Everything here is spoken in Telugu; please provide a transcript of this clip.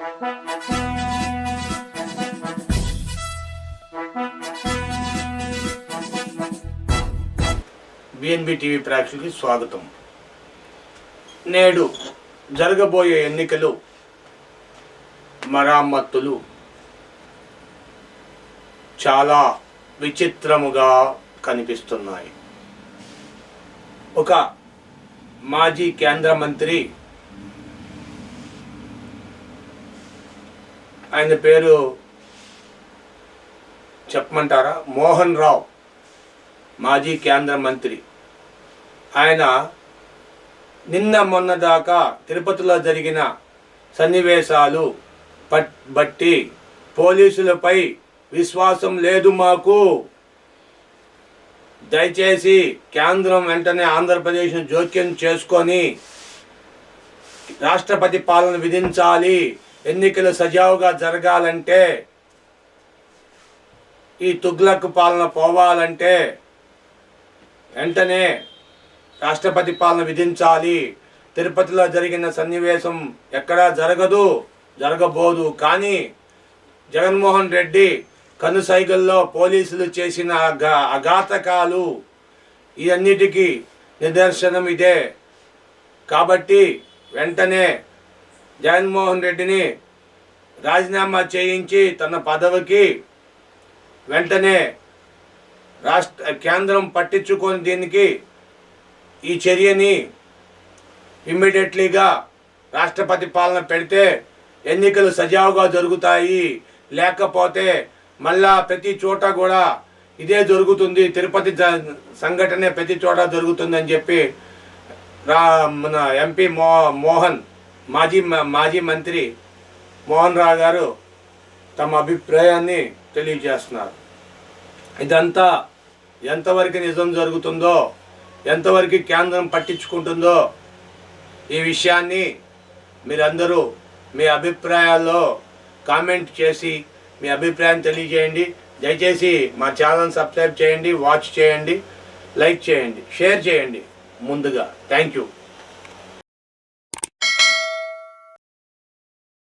బిఎన్బి టీవీ ప్రేక్షకులకి స్వాగతం. నేడు జరగబోయే ఎన్నికలు మరామత్తులు చాలా విచిత్రముగా కనిపిస్తున్నాయి. ఒక మాజీ కేంద్ర మంత్రి ఆయన పేరు చెప్పమంటారా? మోహన్ రావు మాజీ కేంద్ర మంత్రి. ఆయన నిన్న మొన్న దాకా తిరుపతిలో జరిగిన సన్నివేశాలు బట్టి పోలీసులపై విశ్వాసం లేదు మాకు. దయచేసి కేంద్రం వెంటనే ఆంధ్రప్రదేశ్ను జోక్యం చేసుకొని రాష్ట్రపతి పాలన విధించాలి. ఎన్నికలు సజావుగా జరగాలంటే ఈ తుగ్లక్ పాలన పోవాలంటే వెంటనే రాష్ట్రపతి పాలన విధించాలి. తిరుపతిలో జరిగిన సన్నివేశం ఎక్కడా జరగదు జరగబోదు. కానీ జగన్మోహన్ రెడ్డి కనుసైగల్లో పోలీసులు చేసిన అగా అఘాతకాలు ఇవన్నిటికీ నిదర్శనం ఇదే కాబట్టి వెంటనే జగన్మోహన్ రెడ్డిని రాజీనామా చేయించి తన పదవికి వెంటనే రాష్ట్ర కేంద్రం పట్టించుకొని దీనికి ఈ చర్యని ఇమ్మీడియట్లీగా రాష్ట్రపతి పాలన పెడితే ఎన్నికలు సజావుగా జరుగుతాయి. లేకపోతే మళ్ళా ప్రతి చోట కూడా ఇదే జరుగుతుంది. తిరుపతి సంఘటనే ప్రతి చోట జరుగుతుందని చెప్పి రా మన ఎంపీ మో మోహన్ మాజీ మాజీ మంత్రి మోహన్ రావు గారు తమ అభిప్రాయాన్ని తెలియజేస్తున్నారు. ఇదంతా ఎంతవరకు నిజం జరుగుతుందో ఎంతవరకు కేంద్రం పట్టించుకుంటుందో ఈ విషయాన్ని మీరందరూ మీ అభిప్రాయాల్లో కామెంట్ చేసి మీ అభిప్రాయం తెలియజేయండి. దయచేసి మా ఛానల్ సబ్స్క్రైబ్ చేయండి వాచ్ చేయండి లైక్ చేయండి షేర్ చేయండి ముందుగా. Thank you.